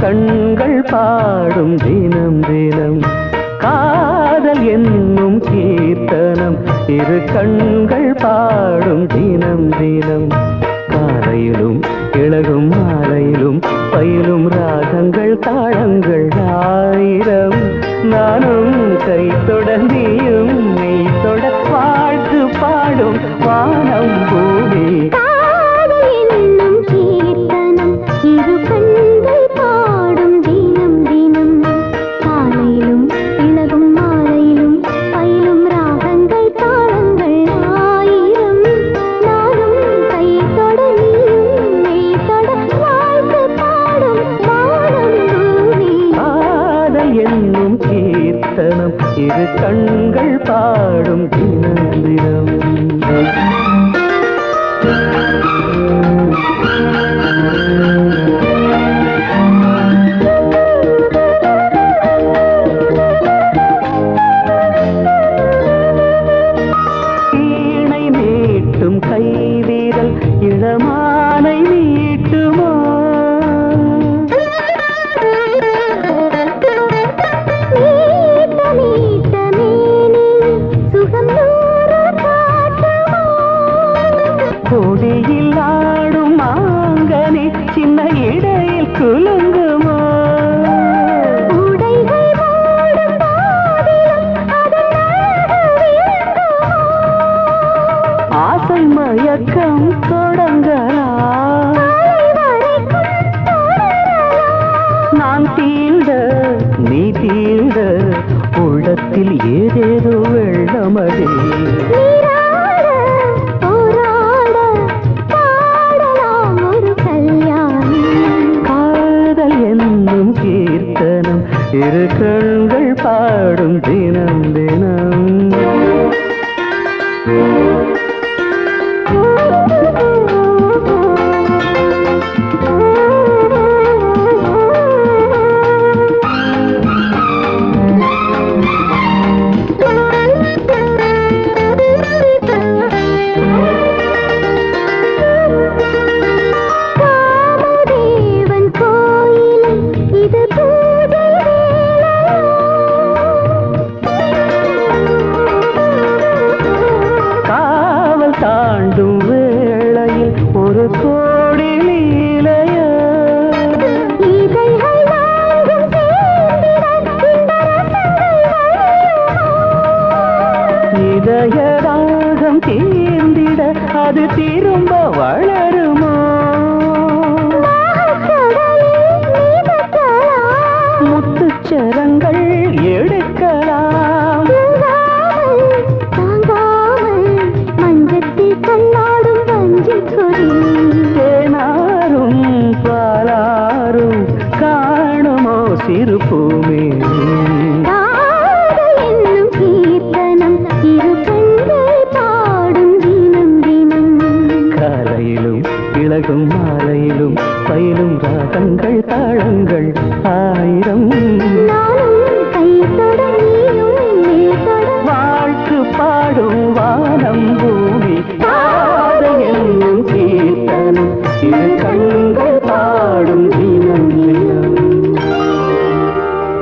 கண்கள் பாடும் தினம் தினம். காதல் என்னும் கீர்த்தனம் இரு கண்கள் பாடும் தினம் தினம். காலையிலும் இழகும் மாலையிலும் பயிலும் ராகங்கள் தாளங்கள் ஆயிரம். நானும் கை தொடர்ந்தியும் நீ தொட வாழ்த்து பாடும் வானம் பூமி என்னும் கீர்த்தனம் இரு கண்கள் பாடும் தினம் தினம் கொடியில் ஆடும் மாங்கனி சின்ன இடையில் குலுங்குமோ? ஆசை மயக்கம் தொடங்கலாம் நான் தீண்ட நீ தீண்ட உள்ளத்தில் ஏதேதோ வெள்ளமதே ராகம் தீர்ந்திட அது திரும்ப வளருமா? முத்துச்சரங்கள் எடுக்கலாம். மஞ்சத்தில் கண்ணாடும் தேனாரும் பாலாரும் காணுமோ அழகும் மாலையிலும் பயிலும் ராகங்கள் தாளங்கள் ஆயிரம். வாழ்த்து பாடும் வானம் பூமி என்னும் கீர்த்தனம். இரு கண்கள்